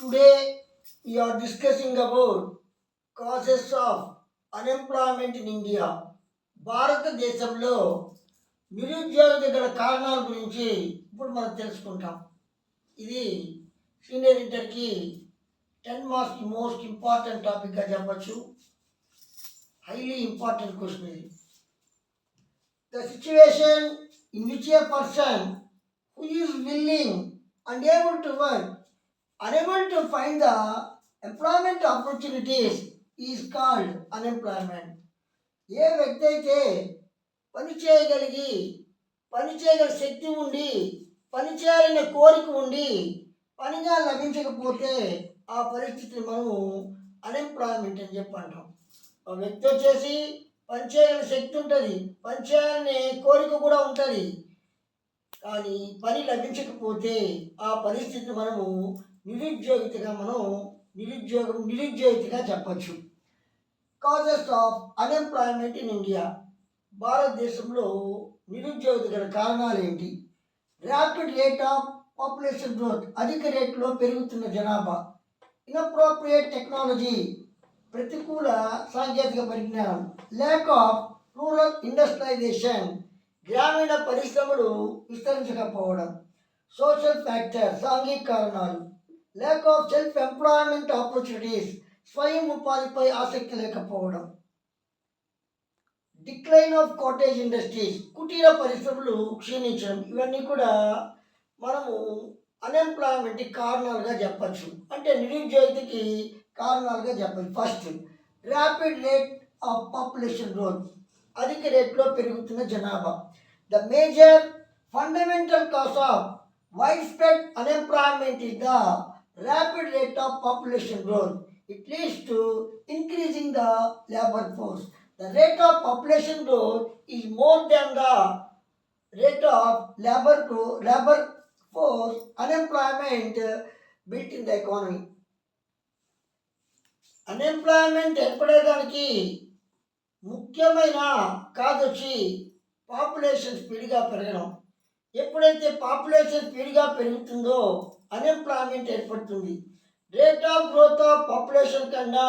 Today we are discussing about causes of unemployment in India. భారతదేశంలో నిరుద్యోగత గల కారణాల గురించి ఇప్పుడు మనం తెలుసుకుంటాం. ఇది సీనియర్ ఇంటర్కి టెన్ మార్క్స్ మోస్ట్ ఇంపార్టెంట్ టాపిక్గా చెప్పచ్చు. హైలీ ఇంపార్టెంట్ క్వశ్చన్ ఇది. The situation in which a person who is willing and able to work unable to find the employment opportunities is called unemployment ఏ వ్యక్తి అయితే పని చేయగలిగి పని చేయగల శక్తి ఉండి పని చేయాలనే కోరిక ఉండి పనిగా లభించకపోతే ఆ పరిస్థితిని మనము అన్ఎంప్లాయ్మెంట్ అని చెప్పి అంటాం ఆ వ్యక్తి వచ్చేసి పని చేయగల శక్తి ఉంటుంది పని చేయాలనే కోరిక కూడా ఉంటుంది. కానీ పని లభించకపోతే ఆ పరిస్థితిని మనము నిరుద్యోగితగా మనం నిరుద్యోగం నిరుద్యోగితగా చెప్పచ్చు. Causes of unemployment in India భారతదేశంలో నిరుద్యోగిత గల కారణాలు ఏంటి rapid rate of population growth అధిక రేట్లో పెరుగుతున్న జనాభా. ఇన్అప్రోప్రియేట్ టెక్నాలజీ ప్రతికూల సాంకేతిక పరిజ్ఞానం. ల్యాక్ ఆఫ్ రూరల్ ఇండస్ట్రియలైజేషన్ గ్రామీణ పరిశ్రమలు విస్తరించకపోవడం. సోషల్ ఫ్యాక్టర్ సాంఘిక కారణాలు. Lack of self employment opportunities స్వయం ఉపాధిపై ఆసక్తి లేకపోవడం. డిక్లైన్ ఆఫ్ కాటేజ్ ఇండస్ట్రీస్ కుటీర పరిశ్రమలు క్షీణించడం ఇవన్నీ కూడా మనము అన్ఎంప్లాయ్మెంట్కి కారణాలుగా చెప్పచ్చు. అంటే నిరుద్యోగితకి కారణాలుగా చెప్పచ్చు. First rapid rate of population growth అధిక రేట్లో పెరుగుతున్న జనాభా. The major fundamental cause of wide spread unemployment is the rapid rate of population growth it leads to increasing the labour force the rate of population growth is more than the rate of labor to labor force unemployment uh, built in the economy unemployment ఏర్పడేదానికి ముఖ్యమైన కాదు వచ్చి population స్పీడ్గా పెరగడం ఎప్పుడైతే population స్పీడ్గా పెరుగుతుందో unemployment ఏర్పడుతుంది. Rate of growth of population కన్నా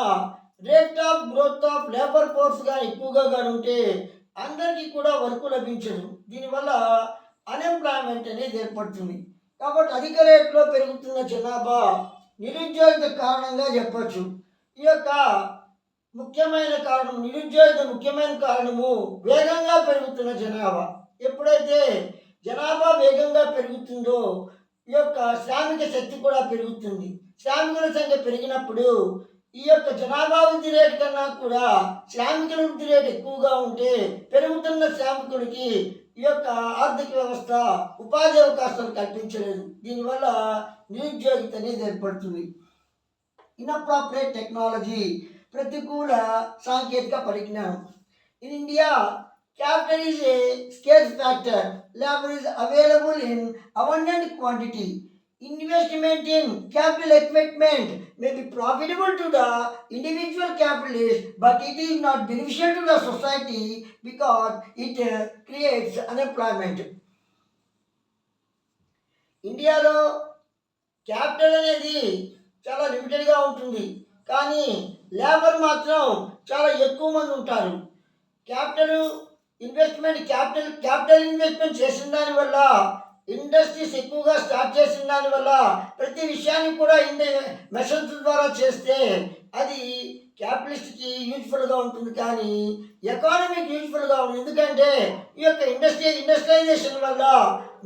rate of growth of labour force కానీ ఎక్కువగా కానీ ఉంటే అందరికీ కూడా వర్క్ లభించదు. దీనివల్ల అన్ఎంప్లాయ్మెంట్ అనేది ఏర్పడుతుంది. కాబట్టి అధిక రేట్లో పెరుగుతున్న జనాభా నిరుద్యోగిత కారణంగా చెప్పచ్చు. ఈ యొక్క ముఖ్యమైన కారణం నిరుద్యోగిత ముఖ్యమైన కారణము వేగంగా పెరుగుతున్న జనాభా. ఎప్పుడైతే జనాభా వేగంగా పెరుగుతుందో ఈ యొక్క శ్రామిక శక్తి కూడా పెరుగుతుంది. శ్రామికుల సంఖ్య పెరిగినప్పుడు ఈ యొక్క జనాభా వృద్ధి రేటు కన్నా కూడా శ్రామికుల వృద్ధి రేటు ఎక్కువగా ఉంటే పెరుగుతున్న శ్రామికుడికి ఈ యొక్క ఆర్థిక వ్యవస్థ ఉపాధి అవకాశాలు కల్పించలేదు. దీనివల్ల నిరుద్యోగిత అనేది ఏర్పడుతుంది. ఇన్అప్రాపరేట్ టెక్నాలజీ ప్రతికూల సాంకేతిక పరిజ్ఞానం. In India capital is a scarce factor labour is available in abundant quantity investment in capital equipment may be profitable to the individual capitalist, but it is not beneficial to the society because it uh, creates unemployment. ఇండియాలో capital అనేది చాలా లిమిటెడ్గా ఉంటుంది కానీ labour మాత్రం చాలా ఎక్కువ మంది ఉంటారు capital investment capital capital investment చేసిన దానివల్ల ఇండస్ట్రీస్ ఎక్కువగా స్టార్ట్ చేసిన దానివల్ల ప్రతి విషయాన్ని కూడా ఇండ మెషన్స్ ద్వారా చేస్తే అది క్యాపిటలిస్ట్కి యూజ్ఫుల్గా ఉంటుంది. కానీ ఎకానమీకి యూజ్ఫుల్గా ఉంటుంది ఎందుకంటే ఈ యొక్క ఇండస్ట్రీ ఇండస్ట్రియలైజేషన్ వల్ల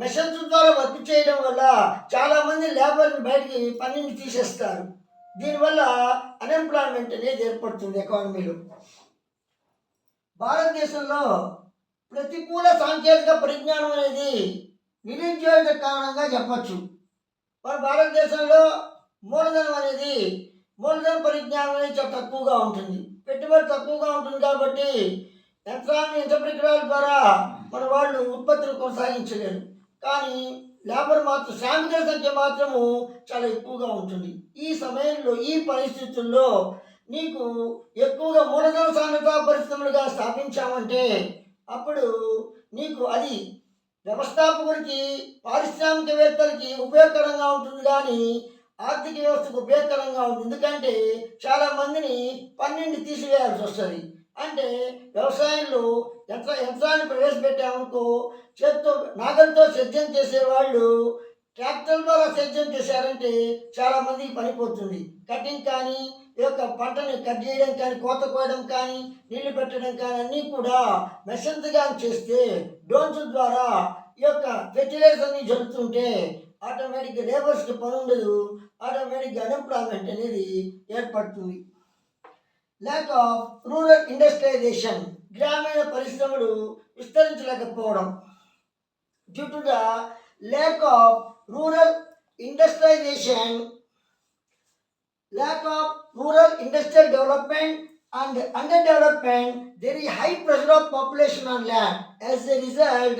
మెషన్స్ ద్వారా వర్క్ చేయడం వల్ల చాలామంది లేబర్ని బయటికి పనిని తీసేస్తారు. దీనివల్ల అన్ఎంప్లాయ్మెంట్ అనేది ఏర్పడుతుంది ఎకానమీలో. భారతదేశంలో ప్రతికూల సాంకేతిక పరిజ్ఞానం అనేది నిరుద్యోగ కారణంగా చెప్పచ్చు. మన భారతదేశంలో మూలధనం అనేది మూలధన పరిజ్ఞానం అనేది చాలా తక్కువగా ఉంటుంది. పెట్టుబడి తక్కువగా ఉంటుంది కాబట్టి యంత్రాన్ని యంత్ర పరికరాల ద్వారా మన వాళ్ళు ఉత్పత్తులు కొనసాగించలేరు. కానీ లేబర్ మాత్రం శ్రామికుల సంఖ్య మాత్రము చాలా ఎక్కువగా ఉంటుంది. ఈ సమయంలో ఈ పరిస్థితుల్లో నీకు ఎక్కువగా మూలధన సాంద్రత పరిశ్రమలుగా స్థాపించామంటే అప్పుడు నీకు అది వ్యవస్థాపకుడికి పారిశ్రామికవేత్తలకి ఉపయోగకరంగా ఉంటుంది కానీ ఆర్థిక వ్యవస్థకు ఉపయోగకరంగా ఉంటుంది. ఎందుకంటే చాలా మందిని పన్నెండు తీసివేయాల్సి వస్తుంది. అంటే వ్యవసాయంలో యంత్ర యంత్రాన్ని ప్రవేశపెట్టామనుకో చేత్తో నాగలతో సేద్యం చేసేవాళ్ళు ట్రాక్టర్ ద్వారా సేద్యం చేశారంటే చాలామందికి పనిపోతుంది కటింగ్ కానీ ఈ యొక్క పంటని కట్ చేయడం కానీ కోత కోయడం కానీ నీళ్ళు పెట్టడం కానీ అన్నీ కూడా మెషన్స్ చేస్తే డ్రోన్స్ ద్వారా ఈ యొక్క ఫెర్టిలైజర్ని జరుగుతుంటే ఆటోమేటిక్గా లేబర్స్కి పని ఉండదు. ఆటోమేటిక్గా అన్ఎంప్లాయ్మెంట్ అనేది ఏర్పడుతుంది. ల్యాక్ ఆఫ్ రూరల్ ఇండస్ట్రియలైజేషన్ గ్రామీణ పరిశ్రమలు విస్తరించలేకపోవడం. Due to the lack of rural industrialisation lack of rural industrial development and underdevelopment, there is high pressure of population on land. As a result,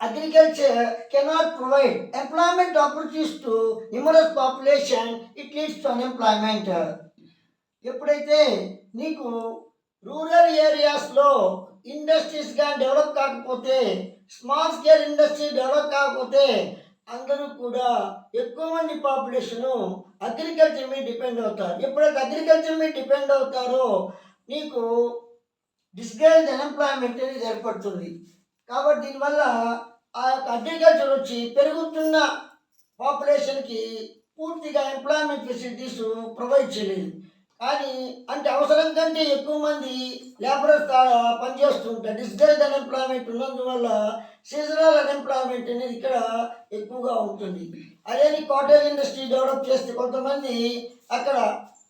agriculture cannot provide employment opportunities to numerous population, it leads to unemployment. ఎప్పుడైతే నీకు rural ఏరియాస్లో industries కానీ develop కాకపోతే small scale industry develop కాకపోతే అందరూ కూడా ఎక్కువ మంది పాపులేషను అగ్రికల్చర్ మీద డిపెండ్ అవుతారు. ఎప్పుడైతే అగ్రికల్చర్ మీద డిపెండ్ అవుతారో నీకు డిస్గరేజ్ అన్ఎంప్లాయ్మెంట్ అనేది ఏర్పడుతుంది. కాబట్టి దీనివల్ల ఆ యొక్క అగ్రికల్చర్ వచ్చి పెరుగుతున్న పాపులేషన్కి పూర్తిగా ఎంప్లాయ్మెంట్ ఫెసిలిటీస్ ప్రొవైడ్ చేయలేదు. కానీ అంటే అవసరం కంటే ఎక్కువ మంది లేబరర్స్ ద్వారా పనిచేస్తుంటారు డిస్గరేజ్ అన్ఎంప్లాయ్మెంట్ ఉన్నందువల్ల సీజనల్ అన్ఎంప్లాయ్మెంట్ అనేది ఇక్కడ ఎక్కువగా ఉంటుంది. అదే కాటేజ్ ఇండస్ట్రీ డెవలప్ చేస్తే కొంతమంది అక్కడ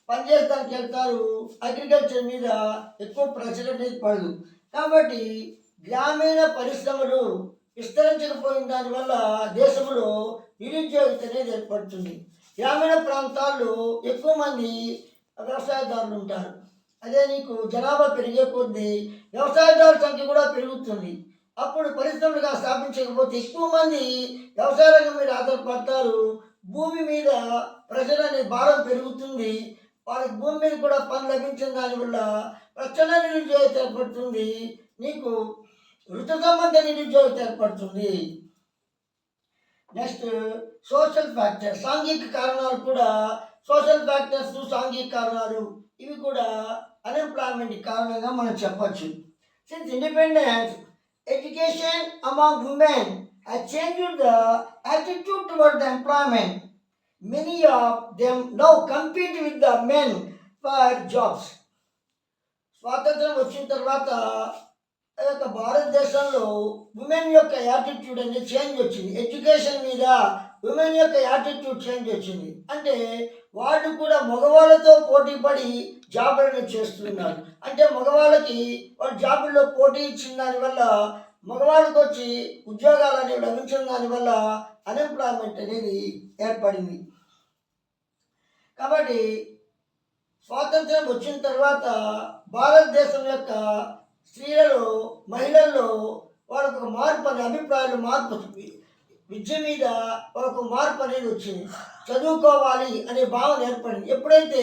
పనిచేస్తానికి వెళ్తారు. అగ్రికల్చర్ మీద ఎక్కువ ప్రెషర్ అనేది పడదు. కాబట్టి గ్రామీణ పరిశ్రమలు విస్తరించకపోయిన దానివల్ల దేశంలో నిరుద్యోగిత అనేది ఏర్పడుతుంది. గ్రామీణ ప్రాంతాల్లో ఎక్కువ మంది వ్యవసాయదారులు ఉంటారు. అదే నీకు జనాభా పెరిగే కొద్దీ వ్యవసాయదారుల సంఖ్య కూడా పెరుగుతుంది. అప్పుడు పరిశ్రమలుగా స్థాపించకపోతే ఎక్కువ మంది వ్యవసాయ రంగం మీద ఆధారపడతారు. భూమి మీద ప్రజలు అనే భారం పెరుగుతుంది. వాళ్ళకి భూమి మీద కూడా పని లభించిన దానివల్ల ప్రచన నిరుద్యోగిత ఏర్పడుతుంది. నీకు ఋతు సంబంధ నిరుద్యోగిత ఏర్పడుతుంది. నెక్స్ట్ సోషల్ ఫ్యాక్టర్ సాంఘిక కారణాలు కూడా సోషల్ ఫ్యాక్టర్స్ సాంఘిక కారణాలు ఇవి కూడా అన్ఎంప్లాయ్మెంట్ కారణంగా మనం చెప్పచ్చు since independence education among women has changed the attitude toward the employment. Many of them now compete with the men for jobs. స్వాతంత్రం వచ్చిన తర్వాత యొక్క భారతదేశంలో ఉమెన్ యొక్క యాటిట్యూడ్ అనేది చేంజ్ వచ్చింది ఎడ్యుకేషన్ మీద ఉమెన్ యొక్క యాటిట్యూడ్ చేంజ్ వచ్చింది. అంటే వాళ్ళు కూడా మగవాళ్ళతో పోటీ పడి జాబులను చేస్తున్నారు. అంటే మగవాళ్ళకి వాళ్ళు జాబుల్లో పోటీ ఇచ్చిన దానివల్ల మగవాళ్ళకి వచ్చి ఉద్యోగాలు అనేవి లభించిన దానివల్ల అన్ఎంప్లాయ్మెంట్ అనేది ఏర్పడింది. కాబట్టి స్వాతంత్రం వచ్చిన తర్వాత భారతదేశం యొక్క స్త్రీలలో మహిళల్లో వాళ్ళకు మార్పు అనే అభిప్రాయాలు మార్పు వచ్చింది. విద్య మీద వాళ్ళకు మార్పు అనేది వచ్చింది. చదువుకోవాలి అనే భావన ఏర్పడింది. ఎప్పుడైతే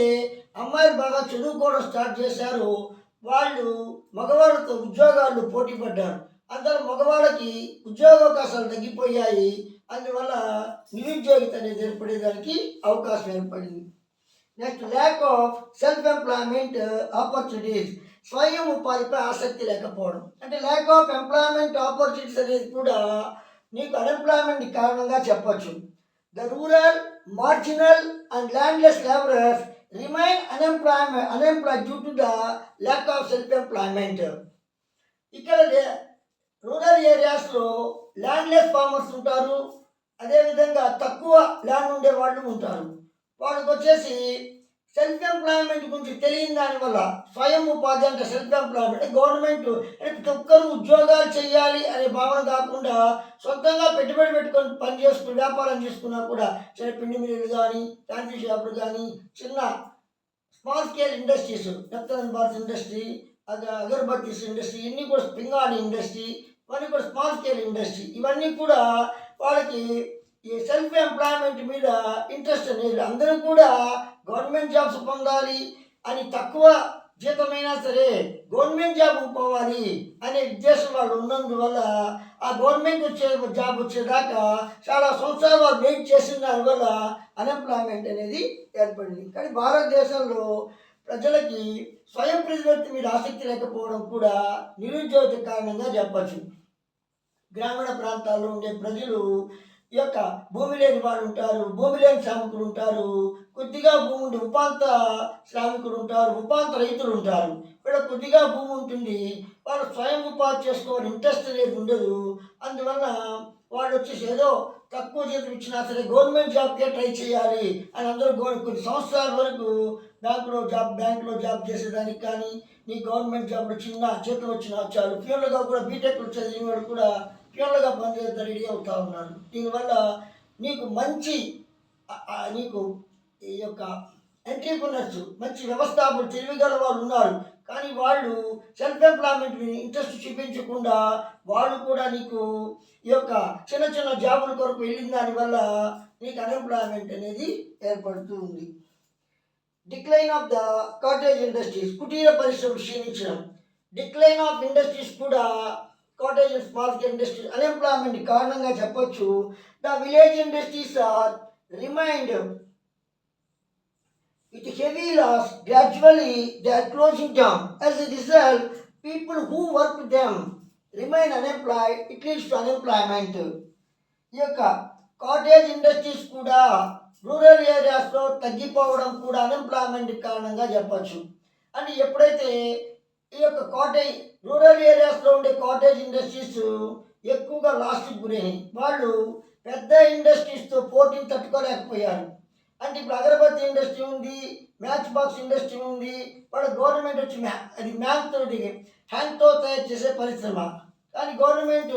అమ్మాయిలు బాగా చదువుకోవడం స్టార్ట్ చేశారో వాళ్ళు మగవాళ్ళతో ఉద్యోగాలు పోటీ పడ్డారు. అందరూ మగవాళ్ళకి ఉద్యోగావకాశాలు తగ్గిపోయాయి. అందువల్ల నిరుద్యోగిత అనేది ఏర్పడేదానికి అవకాశం ఏర్పడింది. Next lack of self employment opportunities స్వయం ఉపాధిపై ఆసక్తి లేకపోవడం. అంటే ల్యాక్ ఆఫ్ ఎంప్లాయ్మెంట్ ఆపర్చునిటీస్ అనేది కూడా నీకు అన్ఎంప్లాయ్మెంట్ కారణంగా చెప్పొచ్చు. The rural marginal and landless labourers remain unemployment unemployed due to the lack of self employment ఇక్కడ రూరల్ ఏరియాస్లో ల్యాండ్లెస్ ఫార్మర్స్ ఉంటారు. అదేవిధంగా తక్కువ ల్యాండ్ ఉండే వాళ్ళు ఉంటారు. వాళ్ళకి వచ్చేసి సెల్ఫ్ ఎంప్లాయ్మెంట్ గురించి తెలియని దానివల్ల స్వయం ఉపాధి అంటే సెల్ఫ్ ఎంప్లాయ్మెంట్ గవర్నమెంట్ ప్రతి ఒక్కరు ఉద్యోగాలు చేయాలి అనే భావన కాకుండా సొంతంగా పెట్టుబడి పెట్టుకొని పని చేసుకుని వ్యాపారం చేసుకున్నా కూడా చిన్న పిండి మిల్లులు కానీ ఫ్యాన్సీ షాపులు కానీ చిన్న స్మాల్ స్కేల్ ఇండస్ట్రీస్ రక్తన్ భారత్ ఇండస్ట్రీ అగర్బత్తీస్ ఇండస్ట్రీ ఇన్ని కూడా పింగాణి ఇండస్ట్రీ ఇవన్నీ కూడా స్మాల్ స్కేల్ ఇండస్ట్రీ ఇవన్నీ కూడా వాళ్ళకి ఈ సెల్ఫ్ ఎంప్లాయ్మెంట్ మీద ఇంట్రెస్ట్ అనేది అందరూ కూడా గవర్నమెంట్ జాబ్స్ పొందాలి అని తక్కువ జీతమైనా సరే గవర్నమెంట్ జాబ్ పోవాలి అనే ఉద్దేశం వాళ్ళు ఉన్నందువల్ల ఆ గవర్నమెంట్ వచ్చే జాబ్ వచ్చేదాకా చాలా సంవత్సరాలు వాళ్ళు వెయిట్ చేసిన దానివల్ల అన్ఎంప్లాయ్మెంట్ అనేది ఏర్పడింది. కానీ భారతదేశంలో ప్రజలకి స్వయం ప్రతిపత్తి మీద ఆసక్తి లేకపోవడం కూడా నిరుద్యోగ కారణంగా చెప్పచ్చు. గ్రామీణ ప్రాంతాల్లో ఉండే ప్రజలు యొక్క భూమి లేని వాడు ఉంటారు భూమి లేని శ్రామికులు ఉంటారు కొద్దిగా భూమి ఉండి ఉపాంత శ్రామికులు ఉంటారు ఉపాంత రైతులు ఉంటారు. వీళ్ళ కొద్దిగా భూమి ఉంటుంది వాళ్ళు స్వయం ఉపాధి చేసుకోవాలని ఇంట్రెస్ట్ అనేది ఉండదు. అందువల్ల వాళ్ళు వచ్చేసి ఏదో తక్కువ జీతం ఇచ్చినా సరే గవర్నమెంట్ జాబ్కే ట్రై చేయాలి అని అందరూ గో- కొన్ని సంవత్సరాల వరకు బ్యాంకులో జాబ్ బ్యాంకులో జాబ్ చేసేదానికి కానీ నీ గవర్నమెంట్ జాబ్లో చిన్న జీతం వచ్చినా చాలు ఫ్యూల్గా కూడా బీటెక్ చదివిన వాళ్ళు కూడా ఫ్యూన్లుగా పనిచేస్తా రెడీ అవుతా ఉన్నారు దీనివల్ల నీకు మంచి నీకు ఈ యొక్క ఎంట్రీప్రనర్స్ మంచి వ్యవస్థాపకులు తెలివిగల వాళ్ళు ఉన్నారు. కానీ వాళ్ళు సెల్ఫ్ ఎంప్లాయ్మెంట్ని ఇంట్రెస్ట్ చూపించకుండా వాళ్ళు కూడా నీకు ఈ యొక్క చిన్న చిన్న జాబుల కొరకు వెళ్ళిన దానివల్ల నీకు అన్ఎంప్లాయ్మెంట్ అనేది ఏర్పడుతూ ఉంది. Decline of the cottage industries కుటీర పరిశ్రమ క్షీణించడం. డిక్లైన్ ఆఫ్ ఇండస్ట్రీస్ కూడా cottage and small industries unemployment కారణంగా చెప్పొచ్చు. The village industries are remained with heavy loss gradually they closing closing down. As a result, people who work them remain unemployed, it leads to ఈ యొక్క cottage industries కూడా rural ఏరియాస్లో తగ్గిపోవడం కూడా unemployment కారణంగా చెప్పచ్చు. అండ్ ఎప్పుడైతే ఈ యొక్క కాటేజ్ రూరల్ ఏరియాస్లో ఉండే కాటేజ్ ఇండస్ట్రీస్ ఎక్కువగా లాస్ట్కి గురైనాయి వాళ్ళు పెద్ద ఇండస్ట్రీస్తో పోటీని తట్టుకోలేకపోయారు. అంటే ఇప్పుడు అగరబత్తి ఇండస్ట్రీ ఉంది మ్యాచ్ బాక్స్ ఇండస్ట్రీ ఉంది వాళ్ళ గవర్నమెంట్ వచ్చి మ్యా అది మ్యాథ్తో హ్యాండ్తో తయారు చేసే పరిశ్రమ. కానీ గవర్నమెంట్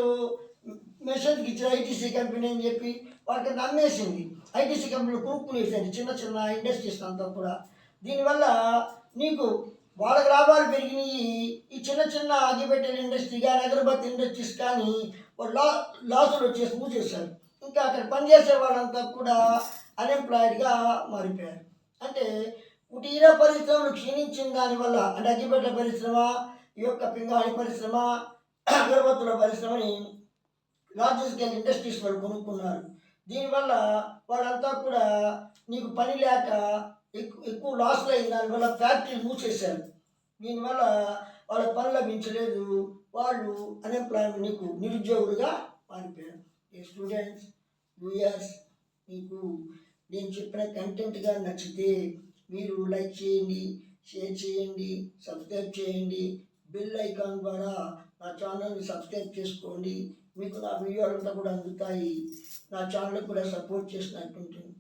మిషన్కి ఇచ్చిన ఐటీసీ కంపెనీ అని చెప్పి వాళ్ళకి నమ్మేసింది. ఐటీసీ కంపెనీలు కొనుక్కునేసింది చిన్న చిన్న ఇండస్ట్రీస్ అంతా కూడా. దీనివల్ల నీకు వాళ్ళకి లాభాలు పెరిగినాయి. ఈ చిన్న చిన్న అగ్గిపెట్టెల ఇండస్ట్రీ కానీ అగరబత్తి ఇండస్ట్రీస్ కానీ లా లాసులు వచ్చేసి మూసేశారు ఇంకా అక్కడ పనిచేసే వాళ్ళంతా కూడా అన్ఎంప్లాయిడ్గా మారిపోయారు. అంటే కుటీర పరిశ్రమలు క్షీణించిన దానివల్ల అంటే అగ్గిపెట్ల పరిశ్రమ ఈ యొక్క పింగాళి పరిశ్రమ అగరబత్తుల పరిశ్రమని లార్జ్ స్కేల్ ఇండస్ట్రీస్ వాళ్ళు కొనుక్కున్నారు. దీనివల్ల వాళ్ళంతా కూడా నీకు పని లేక ఎక్కువ ఎక్కువ లాస్లో అయింది దానివల్ల ఫ్యాక్టరీలు మూసేశారు. దీనివల్ల వాళ్ళ పనులు లభించలేదు వాళ్ళు అన్ఎంప్లాయ్మెంట్ నీకు నిరుద్యోగులుగా మారిపోయారు. ఈ స్టూడెంట్స్ యూఎస్ మీకు నేను చెప్పిన కంటెంట్గా నచ్చితే మీరు లైక్ చేయండి షేర్ చేయండి సబ్స్క్రైబ్ చేయండి. బెల్ ఐకాన్ ద్వారా నా ఛానల్ని సబ్స్క్రైబ్ చేసుకోండి. మీకు నా వీడియోలంతా కూడా అందుతాయి. నా ఛానల్ కూడా సపోర్ట్ చేసినట్టు ఉంటుంది.